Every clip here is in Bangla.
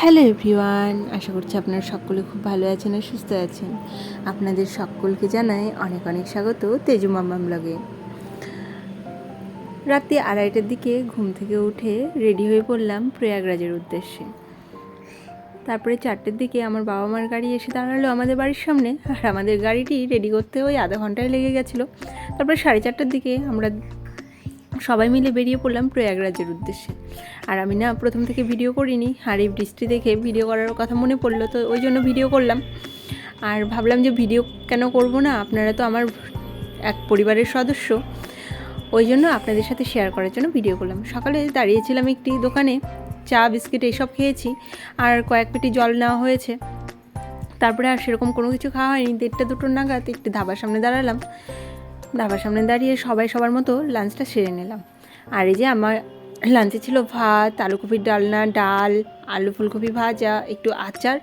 হ্যালো এভরিওয়ান, আশা করছি আপনারা সকলে খুব ভালো আছেন আর সুস্থ আছেন। আপনাদের সকলকে জানাই অনেক অনেক স্বাগত তেজু মাম্মাম ব্লগে। রাত্রি আড়াইটার দিকে ঘুম থেকে উঠে রেডি হয়ে পড়লাম প্রয়াগরাজের উদ্দেশ্যে। তারপরে চারটের দিকে আমার বাবা মার গাড়ি এসে দাঁড়াল আমাদের বাড়ির সামনে, আর আমাদের গাড়িটি রেডি করতে ওই আধা ঘন্টায় লেগে গেছিল। তারপরে সাড়ে চারটার দিকে আমরা সবাই মিলে বেরিয়ে পড়লাম প্রয়াগরাজের উদ্দেশ্যে। আর আমি না প্রথম থেকে ভিডিও করিনি, আর এই বৃষ্টি দেখে ভিডিও করার কথা মনে পড়ল, তো ওই জন্য ভিডিও করলাম। আর ভাবলাম যে ভিডিও কেন করব না, আপনারা তো আমার এক পরিবারের সদস্য, ওই জন্য আপনাদের সাথে শেয়ার করার জন্য ভিডিও করলাম। সকালে দাঁড়িয়েছিলাম একটি দোকানে, চা, বিস্কিট এইসব খেয়েছি, আর কয়েক পেটি জল নেওয়া হয়েছে। তারপরে আর সেরকম কোনো কিছু খাওয়া হয়নি, দেড়টা দুটোর নাগাদ একটি ধাবার সামনে দাঁড়ালাম। ধাবার সামনে দাঁড়িয়ে সবাই সবার মতো লাঞ্চটা সেরে নিলাম। আর এই যে আমার লাঞ্চে ছিল ভাত, আলুকপির ডালনা, ডাল, আলু ফুলকপি ভাজা, একটু আচার,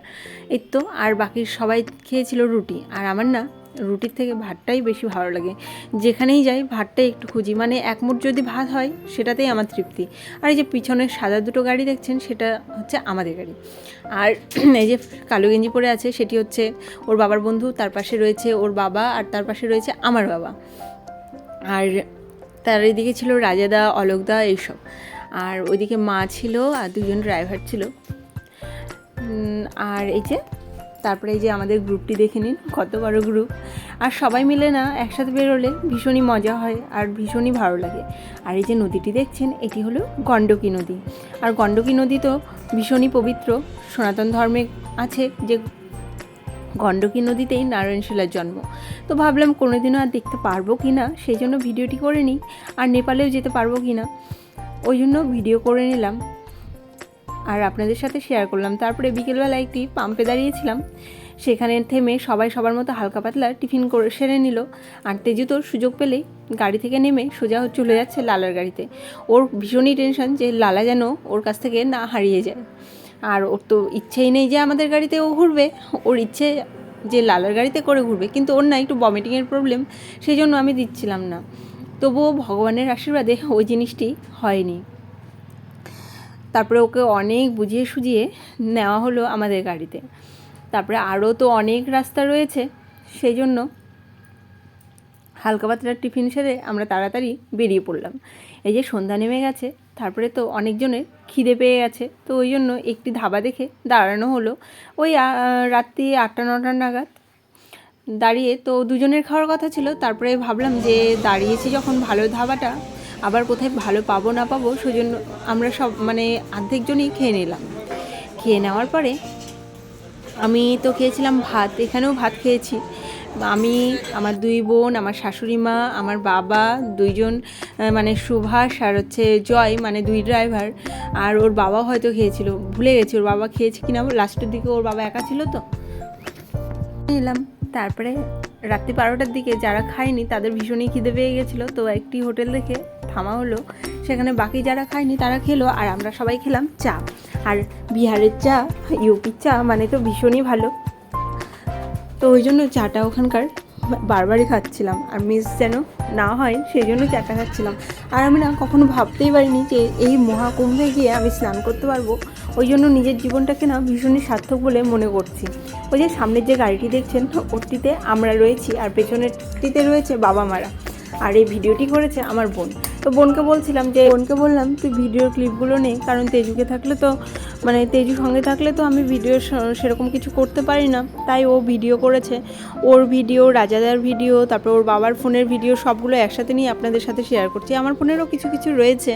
এই তো, আর বাকি সবাই খেয়েছিল রুটি। আর আমার না রুটির থেকে ভাতটাই বেশি ভালো লাগে। যেখানেই যাই ভাতটাই একটু খুঁজি। মানে এক মুঠ যদি ভাত হয়, সেটাতেই আমার তৃপ্তি। আর এই যে পিছনের সাদা দুটো গাড়ি দেখছেন, সেটা হচ্ছে আমাদের গাড়ি। আর এই যে কালো গেঞ্জি পরে আছে, সেটি হচ্ছে ওর বাবার বন্ধু, তার পাশে রয়েছে ওর বাবা, আর তার পাশে রয়েছে আমার বাবা। আর তার এদিকে ছিল রাজাদা অলোকদা এইসব। আর ওইদিকে মা ছিল আর দুজন ড্রাইভার ছিল। আর এই যে তারপরে এই যে আমাদের গ্রুপটি দেখে নিন, কত বড় গ্রুপ। আর সবাই মিলে না একসাথে বেরোলে ভীষণই মজা হয় আর ভীষণই ভালো লাগে। আর এই যে নদীটি দেখছেন, এটি হলো গণ্ডকী নদী। আর গণ্ডকী নদী তো ভীষণই পবিত্র, সনাতন ধর্মে আছে যে গণ্ডকী নদীতেই নারায়ণশিলার জন্ম। তো ভাবলাম কোনোদিনও আর দেখতে পারব কি না, সেই জন্য ভিডিওটি করে নিই। আর নেপালেও যেতে পারব কি না, ওই জন্য ভিডিও করে নিলাম। আর আপনাদের সাথে শেয়ার করলাম। তারপরে বিকেলবেলা একটি পাম্পে দাঁড়িয়েছিলাম। সেখানে থেমে সবাই সবার মতো হালকা পাতলা টিফিন করে সেরে নিল। আর তেজু তোর সুযোগ পেলেই গাড়ি থেকে নেমে সোজা চলে যাচ্ছে লালার গাড়িতে। ওর ভীষণই টেনশন যে লালা যেন ওর কাছ থেকে না হারিয়ে যায়। আর ওর তো ইচ্ছেই নেই যে আমাদের গাড়িতে ও ঘুরবে। ওর ইচ্ছে যে লালার গাড়িতে করে ঘুরবে। কিন্তু ওর না একটু বমিটিংয়ের প্রবলেম সেই জন্য আমি দিচ্ছিলাম না। তবুও ভগবানের আশীর্বাদে ওই জিনিসটি হয়নি। তারপরে ওকে অনেক বুঝিয়ে সুঝিয়ে নেওয়া হলো আমাদের গাড়িতে। তারপরে আরও তো অনেক রাস্তা রয়েছে সেই জন্য হালকা পাতলা টিফিন সেরে আমরা তাড়াতাড়ি বেরিয়ে পড়লাম। এই যে সন্ধ্যা নেমে গেছে, তারপরে তো অনেকজনের খিদে পেয়ে গেছে, তো ওই জন্য একটি ধাবা দেখে দাঁড়ানো হলো। ওই রাত্রি আটটা নটার নাগাদ দাঁড়িয়ে তো দুজনের খাওয়ার কথা ছিল, তারপরে ভাবলাম যে দাঁড়িয়েছি যখন ভালো ধাবাটা আবার কোথায় ভালো পাবো না পাবো, সেজন্য আমরা সব মানে অর্ধেকজনই খেয়ে নিলাম। খেয়ে নেওয়ার পরে আমি তো খেয়েছিলাম ভাত, এখানেও ভাত খেয়েছি। আমি, আমার দুই বোন, আমার শাশুড়ি মা, আমার বাবা, দুইজন মানে সুভাষ আর হচ্ছে জয় মানে দুই ড্রাইভার আর ওর বাবা হয়তো খেয়েছিল, ভুলে গেছি, ওর বাবা খেয়েছে কিনা, লাস্টের দিকে ওর বাবা একা ছিল তো। নিলাম। তারপরে রাত্রি বারোটার দিকে যারা খায়নি তাদের ভীষণই খিদে পেয়ে গেছিল। তো একটি হোটেল দেখে থামা হলো। সেখানে বাকি যারা খায়নি তারা খেলো আর আমরা সবাই খেলাম চা। আর বিহারের চা, ইউপির চা মানে তো ভীষণই ভালো। তো ওই জন্য চাটা ওখানকার বারবারই খাচ্ছিলাম আর মিস যেন না হয় সেই জন্য চাটা খাচ্ছিলাম। আর আমি না কখনো ভাবতেই পারিনি যে এই মহাকুম্ভে গিয়ে আমি স্নান করতে পারব। ওই জন্য নিজের জীবনটাকে না ভীষণই সার্থক বলে মনে করছি। ওই যে সামনের যে গাড়িটি দেখছেন, ওটিতে আমরা রয়েছি আর পেছনেরটিতে রয়েছে বাবা মারা। আর এই ভিডিওটি করেছে আমার বোন। তো বোনকে বলছিলাম যে, বোনকে বললাম, তুই ভিডিওর ক্লিপগুলো নে, কারণ তেজুকে থাকলে তো মানে তেজু সঙ্গে থাকলে তো আমি ভিডিও সেরকম কিছু করতে পারি না। তাই ও ভিডিও করেছে। ওর ভিডিও, রাজাদার ভিডিও, তারপর ওর বাবার ফোনের ভিডিও, সবগুলো একসাথে নিয়ে আপনাদের সাথে শেয়ার করছি। আমার ফোনেরও কিছু কিছু রয়েছে।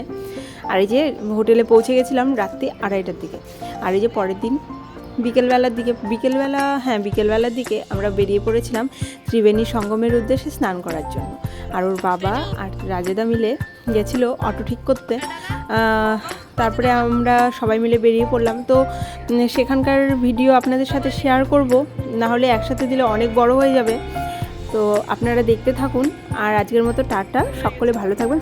আর এই যে হোটেলে পৌঁছে গেছিলাম রাত্রি আড়াইটার দিকে। আর এই যে পরের দিন, বিকেলবেলার দিকে, বিকেলবেলা হ্যাঁ বিকেলবেলার দিকে আমরা বেরিয়ে পড়েছিলাম ত্রিবেণী সঙ্গমের উদ্দেশ্যে স্নান করার জন্য। আর ওর বাবা আর রাজেদা মিলে গেছিল অটো ঠিক করতে। তারপরে আমরা সবাই মিলে বেরিয়ে পড়লাম। তো সেখানকার ভিডিও আপনাদের সাথে শেয়ার করব। না হলে একসাথে দিলে অনেক বড় হয়ে যাবে। তো আপনারা দেখতে থাকুন। আর আজকের মতো টাটা। সকলে ভালো থাকবেন